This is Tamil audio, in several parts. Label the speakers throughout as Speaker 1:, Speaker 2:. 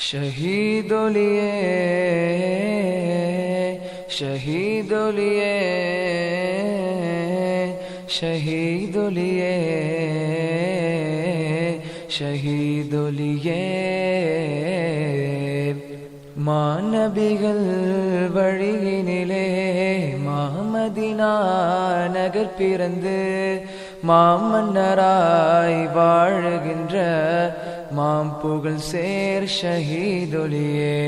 Speaker 1: ஷஹீதொலியே ஷஹீதொலியே ஷஹீதொலியே ஷஹீதொலியே மாநபிகள் வழியினிலே மாமதினா நகர் பிறந்து மாமன்னராய் வாழுகின்ற மாம் புகழ் சேர் ஷஹீதொலியே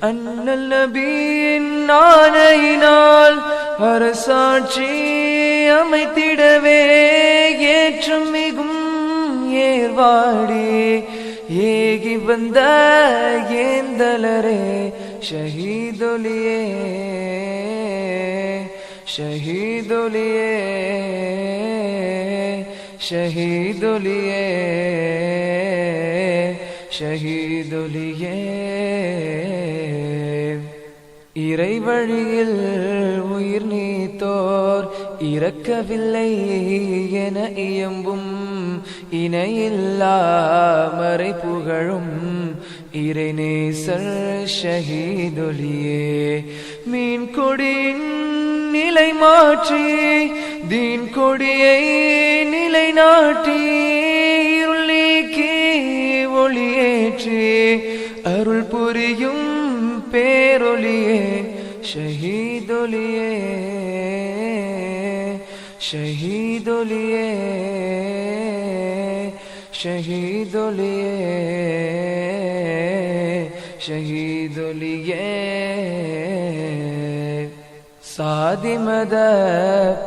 Speaker 1: அண்ணல் நபியின் ஆணையினால் அரசாட்சி அமைத்திடவே ஏற்றம் மிகும் ஏர்வாடி. ஏகி வந்த ஏந்தலரே ஷஹீதொலியே ஷஹீதொலியே ஷஹீதொலியே ஷஹீதொலியே இறை வழியில் உயிர் நீத்தோர் இறக்கவில்லை என இயம்பும் இணையில்லா மறை புகழும் இறைநேசர் ஷஹீதொலியே. மீன் கொடியின் நிலை மாற்றி தீன் கொடியை நிலைநாட்டி இருள் நீக்கி ஒளியேற்றி அருள் புரியும் பேரொலியே ஷஹீதொலியே ஷஹீதொலியே ஷஹீதொலியே ஷஹீதொலியே சாதிமத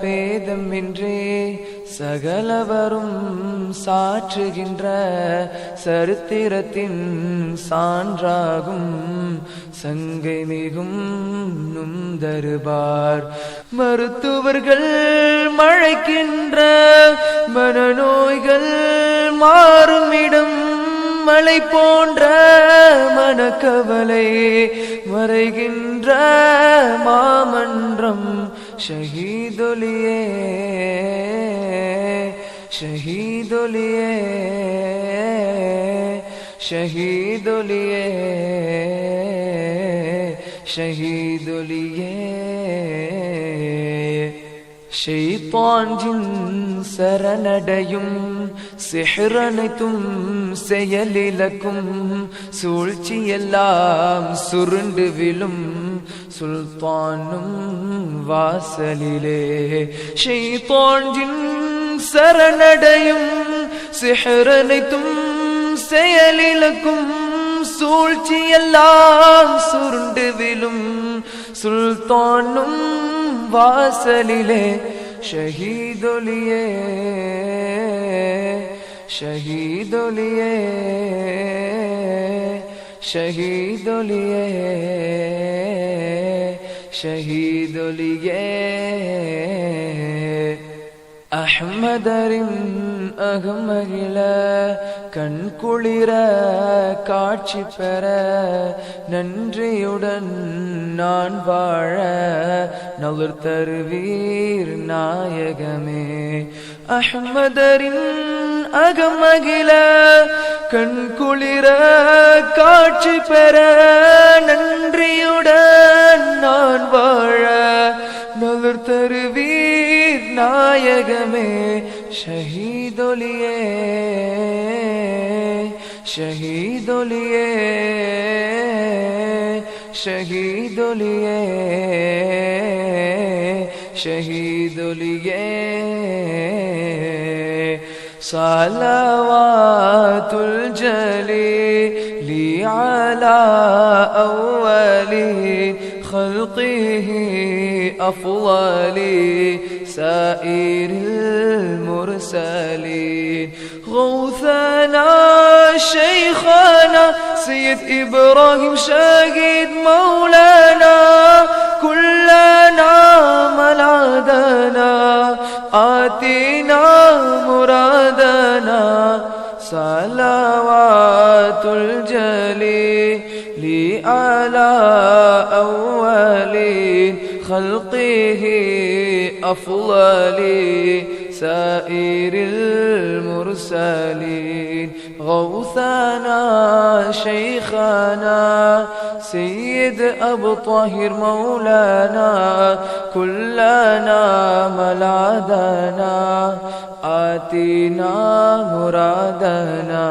Speaker 1: பேதமின்றி சகலவரும் சாற்றுகின்ற சரித்திரத்தின் சான்றாகும் சங்கை மிகும் நுந்தருபார் மருத்துவர்கள் மழைக்கின்ற மனநோய்கள் மாறுமிடம் மலை போன்ற மனக்கவலை மறைகின்ற மாமன்றம் ஷஹீதொலியே ஷஹீதொலியே ஷஹீதொலியே ஷஹீதொலியே ஷெய்தான் ஜின் சரணடையும் சிஹ்ரனைத்தும் செயலிலக்கும் சூழ்ச்சியெல்லாம் சுருண்டு விழும் சுல்தானும் வாசலிலே ஷெய்தான் ஜின் சரணடையும் சிஹ்ரனைத்தும் செயலிலக்கும் சூழ்ச்சியெல்லாம் சுருண்டு விழும் சுல்தானும் வாசலிலே ஷஹீதொலியே ஷஹீதொலியே ஷஹீதொலியே ஷஹீதொலியே அஹ்மதரின் அகமகிழ கண் குளிர காட்சி பெற நன்றியுடன் நான் வாழ நலர் தருவீர் நாயகமே அஹ்மதரின் அகமகிழ கண் குளிர காட்சி பெற நன்றியுடன் வாழ நலர் தருவீர் நாயகமே ஷஹீதொலியே ஷஹீதொலியே ஷஹீதொலியே ஷஹீதொலியே சலவாத்துல் ஜலீலி அலா அவ்வலி خلقه أفضل سائر المرسلين غوثنا شيخنا سيد إبراهيم شاهد مولانا. كلنا ملعدنا آتنا مرادنا. صلوات الجليل أول خلقه أفضل سائر المرسلين. غوثنا شيخنا سيد أبو طاهر مولانا. كلنا ملاذنا آتينا مرادنا.